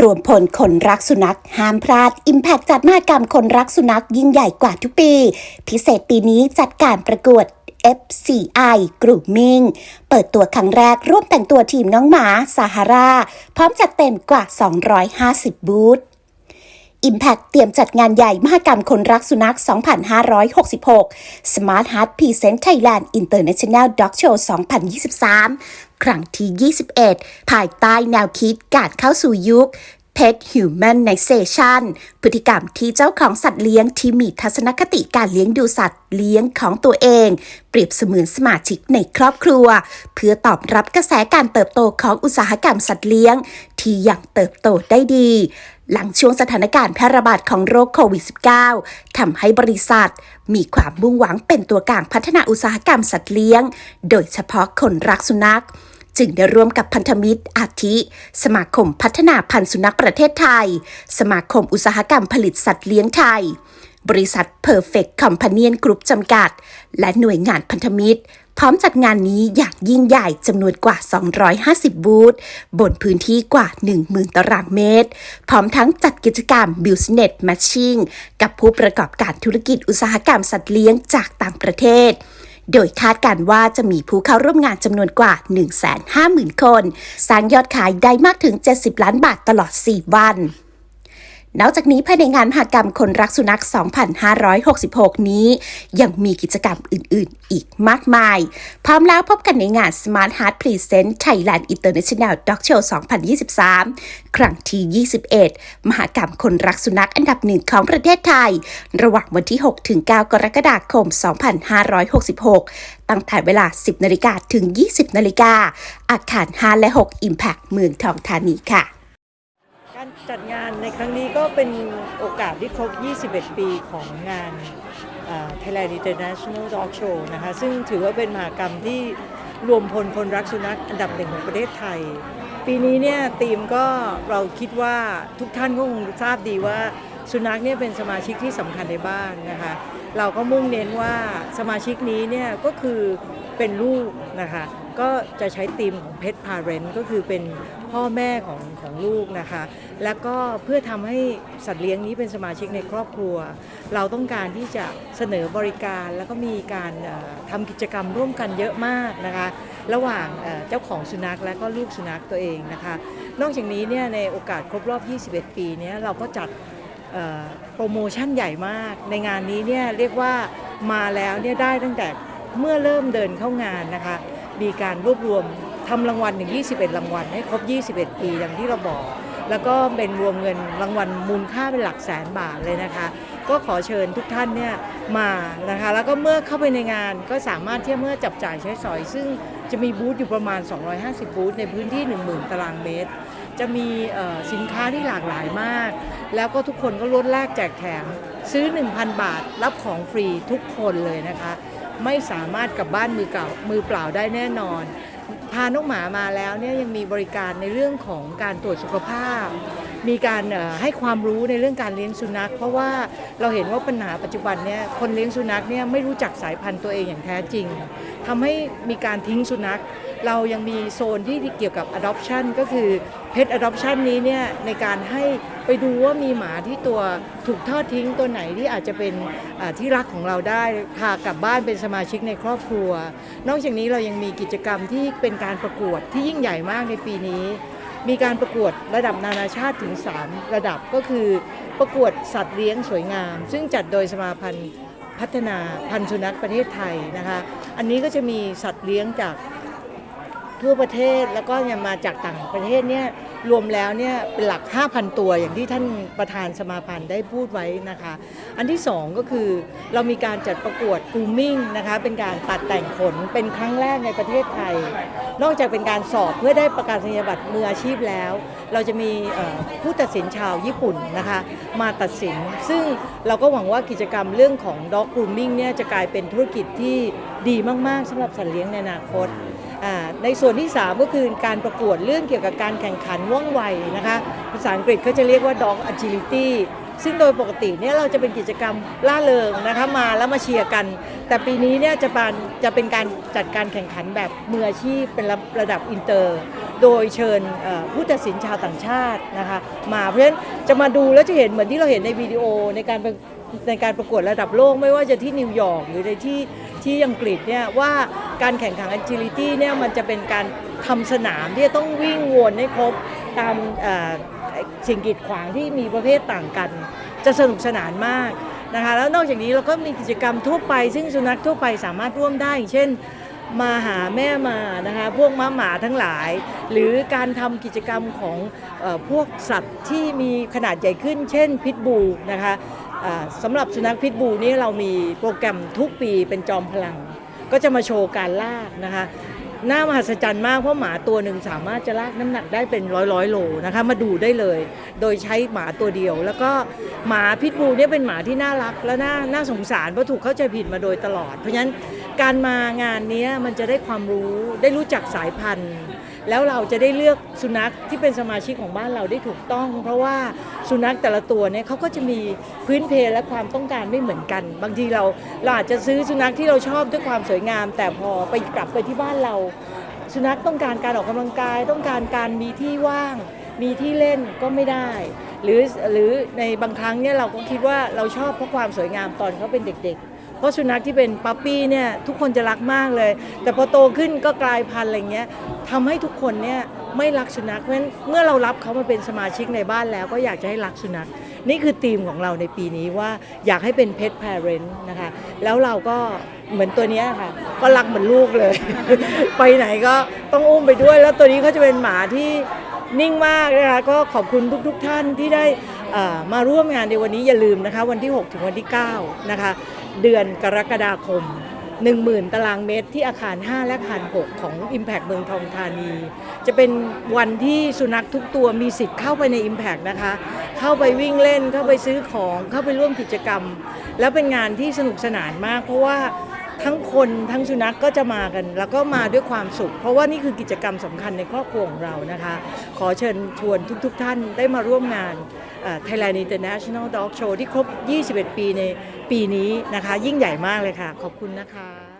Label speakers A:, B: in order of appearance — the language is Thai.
A: รวมพลคนรักสุนัขห้ามพลาด Impact จัดมหกรรมคนรักสุนัขยิ่งใหญ่กว่าทุกปี พิเศษปีนี้จัดการประกวด FCI Grooming เปิดตัวครั้งแรกร่วมแต่งตัวทีมน้องหมาซาฮารา พร้อมจัดเต็มกว่า 250 บูธ Impact เตรียมจัดงานใหญ่มหกรรมคนรักสุนัข 2566 Smart Heart Present Thailand International Dog Show 2023 ครั้งที่ 21 ภายใต้แนวคิดการเข้าสู่ยุค Pet Humanization พฤติกรรมที่เจ้าของสัตว์เลี้ยงที่มีทัศนคติการเลี้ยงดูสัตว์เลี้ยงของตัวเอง เปรียบเสมือนสมาชิกในครอบครัว เพื่อตอบรับกระแสการเติบโตของอุตสาหกรรมสัตว์เลี้ยง ที่ยังเติบโตได้ดี หลังช่วงสถานการณ์แพร่ระบาดของโรคโควิด -19 ทำให้บริษัท มีความมุ่งหวังเป็นตัวกลางพัฒนาอุตสาหกรรมสัตว์เลี้ยง โดยเฉพาะคนรักสุนัข จึงได้ร่วมกับพันธมิตรอาทิ สมาคมพัฒนาพันธุ์สุนัขประเทศไทย สมาคมอุตสาหกรรมผลิตสัตว์เลี้ยงไทย บริษัท Perfect Companion Group จำกัด และหน่วยงานพันธมิตร พร้อมจัดงานนี้อย่างยิ่งใหญ่จำนวนกว่า 250 บูธบนพื้นที่กว่า 10,000 ตารางเมตร พร้อมทั้งจัดกิจกรรม Business Matching กับผู้ประกอบการธุรกิจอุตสาหกรรมสัตว์เลี้ยงจากต่างประเทศ โดยคาดการว่าจะมีผู้เข้าร่วมงานจำนวนกว่า 150,000 คน สร้างยอดขายได้มากถึง 70 ล้านบาทตลอด 4 วัน นอกจากนี้ภายในงานมหกรรมคนรักสุนัข 2566 นี้ ยังมีกิจกรรมอื่น ๆ อีกมากมาย พร้อมแล้วพบกันในงาน Smart Heart Present Thailand International Dog Show 2023 ครั้งที่ 21 มหกรรมคนรักสุนัขอันดับหนึ่งของประเทศไทย ระหว่างวันที่ 6 ถึง 9 กรกฎาคม 2566 ตั้งแต่เวลา 10 นาฬิกาถึง 20 นาฬิกาอาคาร 5 และ 6 Impact เมืองทองธานีค่ะ
B: การจัดงานในครั้งนี้ก็เป็นโอกาสที่ครบ 21 ปีของงาน Thailand International Dog Show นะคะซึ่งถือว่าเป็นมหากรรมที่รวมพลคนรักสุนัขอันดับหนึ่งของประเทศไทย ปีนี้เนี่ยธีมก็เราคิดว่าทุกท่านก็คงทราบดีว่าสุนัขเนี่ยเป็นสมาชิกที่สำคัญในบ้านนะคะเราก็มุ่งเน้นว่าสมาชิกนี้เนี่ยก็คือเป็นลูกนะคะ ก็จะใช้ธีมของ Pet Parent ก็คือเป็นพ่อแม่ของของลูกนะคะ แล้วก็เพื่อทำให้สัตว์เลี้ยงนี้เป็นสมาชิกในครอบครัว เราต้องการที่จะเสนอบริการแล้วก็มีการทำกิจกรรมร่วมกันเยอะมากนะคะ ระหว่างเจ้าของสุนัขและก็ลูกสุนัขตัวเองนะคะ นอกจากนี้เนี่ยในโอกาสครบรอบ 21 ปีเนี้เราก็จัดโปรโมชั่นใหญ่มาก ในงานนี้เนี่ยเรียกว่ามาแล้วเนี่ยได้ตั้งแต่เมื่อเริ่มเดินเข้างานนะคะ มีการรวบรวมทำรางวัลถึง 21 รางวัลให้ครบ 21 ปีอย่างที่เราบอก แล้วก็เป็นรวมเงินรางวัลมูลค่าเป็นหลักแสนบาทเลยนะคะ ก็ขอเชิญทุกท่านเนี่ยมานะคะ แล้วก็เมื่อเข้าไปในงานก็สามารถที่เมื่อจับจ่ายใช้สอย ซึ่งจะมีบูธอยู่ประมาณ 250 บูธในพื้นที่ 10,000 ตารางเมตร จะมีสินค้าที่หลากหลายมาก แล้วก็ทุกคนก็ลดแลกแจกแถมซื้อ 1,000 บาทรับของฟรีทุกคนเลยนะคะ ไม่สามารถกลับบ้านมือเก่ามือเปล่าได้แน่นอน พาน้องหมามาแล้วเนี่ยยังมีบริการในเรื่องของการตรวจสุขภาพ มีการให้ความรู้ในเรื่องการเลี้ยงสุนัข เพราะว่าเราเห็นว่าปัญหาปัจจุบันเนี่ยคนเลี้ยงสุนัขเนี่ยไม่รู้จักสายพันธุ์ตัวเองอย่างแท้จริงทำให้มีการทิ้งสุนัข เรายังมีโซนที่เกี่ยวกับ adoption ก็คือ pet adoption นี้เนี่ยในการให้ไปดูว่ามีหมาที่ตัวถูกทอดทิ้งตัวไหนที่อาจจะเป็นที่รักของเราได้พากลับบ้านเป็นสมาชิกในครอบครัว นอกจากนี้เรายังมีกิจกรรมที่เป็นการประกวดที่ยิ่งใหญ่มากในปีนี้ มีการประกวดระดับนานาชาติถึง 3 ระดับก็คือประกวดสัตว์เลี้ยงสวยงาม ซึ่งจัดโดยสมาพันธ์พัฒนาพันธุ์สุนัขประเทศไทยนะคะ อันนี้ก็จะมีสัตว์เลี้ยงจาก ทั่วประเทศแล้วก็ยังมาจากต่างประเทศเนี่ยรวมแล้วเนี่ยเป็นหลัก 5,000 ตัวอย่างที่ท่านประธานสมาพันธ์ได้พูดไว้นะคะ อันที่ 2 ก็คือเรามีการจัดประกวดกูมิ่งนะคะเป็นการตัดแต่งขนเป็นครั้งแรกในประเทศไทย นอกจากเป็นการสอบเพื่อได้ประกาศนียบัตรมืออาชีพแล้ว เราจะมีผู้ตัดสินชาวญี่ปุ่นนะคะมาตัดสิน ซึ่งเราก็หวังว่ากิจกรรมเรื่องของ dog grooming เนี่ยจะกลายเป็นธุรกิจที่ดีมาก ๆสำหรับสัตว์เลี้ยงในอนาคต ในส่วนที่ 3 ก็คือการประกวดเรื่องเกี่ยวกับการแข่งขันว่องไวนะคะภาษาอังกฤษเขาจะเรียกว่า dog agility ซึ่งโดยปกติเนี่ยเราจะเป็นกิจกรรมล่าเริงนะคะมาแล้วมาเชียร์กัน แต่ปีนี้เนี่ยจะเป็นจะเป็นการจัดการแข่งขันแบบมืออาชีพเป็นระระดับอินเตอร์ โดยเชิญผู้ตัดสินชาวต่างชาตินะคะมาเพราะฉะนั้นจะมาดูแล้วจะเห็นเหมือนที่เราเห็นในวิดีโอในการในการประกวดระดับโลกไม่ว่าจะที่นิวยอร์กหรือในที่ ที่อังกฤษเนี่ยว่าการแข่งขัน agility เนี่ยมันจะเป็นการทำสนามที่จะต้องวิ่งวนให้ครบตามสิ่งกีดขวางที่มีประเภทต่างกัน จะสนุกสนานมากนะคะแล้วนอกจากนี้เราก็มีกิจกรรมทั่วไป ซึ่งสุนัขทั่วไปสามารถร่วมได้อย่างเช่นมาหาแม่มานะคะพวกม้าหมาทั้งหลาย หรือการทำกิจกรรมของอพวกสัตว์ที่มีขนาดใหญ่ขึ้น เช่นพิทบูนะคะ สำหรับสุนัขพิทบูนี่เรามีโปรแกรมทุกปีเป็นจอมพลัง ก็จะมาโชว์การลากนะคะน่ามหัศจรรย์มากเพราะหมาตัวหนึ่งสามารถจะลากน้ำหนักได้เป็นร้อยร้อยโลนะคะมาดูได้เลย โดยใช้หมาตัวเดียว แล้วก็หมาพิทบูเนี่ยเป็นหมาที่น่ารักและน่าน่าสงสารเพราะถูกเข้าใจผิดมาโดยตลอด เพราะฉะนั้นการมางานนี้มันจะได้ความรู้ได้รู้จักสายพันธุ์ แล้วเราจะได้เลือกสุนัขที่เป็นสมาชิกของบ้านเราได้ถูกต้อง เพราะว่า สุนัขแต่ละตัวเนี่ยเขาก็จะมีพื้นเพและความต้องการไม่เหมือนกัน บางทีเราเราอาจจะซื้อสุนัขที่เราชอบด้วยความสวยงาม แต่พอไปกลับไปที่บ้านเรา สุนัขต้องการการออกกำลังกาย ต้องการการมีที่ว่าง มีที่เล่นก็ไม่ได้ หรือหรือในบางครั้งเนี่ยเราก็คิดว่าเราชอบเพราะความสวยงามตอนเขาเป็นเด็กๆเพราะสุนัขที่เป็นปั๊ปปี้เนี่ยทุกคนจะรักมากเลย แต่พอโตขึ้นก็กลายพันธุ์อะไรเงี้ยทำให้ทุกคนเนี่ย ไม่รักสุนัขเพราะฉะนั้นเมื่อเรารับเขามาเป็นสมาชิกในบ้านแล้วก็อยากจะให้รักสุนัข นี่คือธีมของเราในปีนี้ว่าอยากให้เป็น pet parent นะคะ แล้วเราก็เหมือนตัวนี้ค่ะ ก็รักเหมือนลูกเลย ไปไหนก็ต้องอุ้มไปด้วย แล้วตัวนี้เขาจะเป็นหมาที่นิ่งมากนะคะก็ขอบคุณทุกๆทท่านที่ได้มาร่วมงานในวันนี้อย่าลืมนะคะ วันที่ 6 ถึงวันที่ 9 นะคะ เดือนกรกฎาคม 10,000 ตารางเมตรที่อาคาร 5 และอาคาร 6 ของ Impact เมืองทองธานี จะเป็นวันที่สุนัขทุกตัวมีสิทธิ์เข้าไปใน Impact นะคะ เข้าไปวิ่งเล่นเข้าไปซื้อของเข้าไปร่วมกิจกรรม แล้วเป็นงานที่สนุกสนานมาก เพราะว่า ทั้งคนทั้งสุนัขก็จะมากัน แล้วก็มาด้วยความสุข เพราะว่านี่คือกิจกรรมสำคัญในครอบครัวของเรานะคะ ขอเชิญชวนทุกๆทท่านได้มาร่วมงานเอ่อ Thailand International Dog Show ที่ครบ 21 ปีในปีนี้นะคะ ยิ่งใหญ่มากเลยค่ะ ขอบคุณนะคะ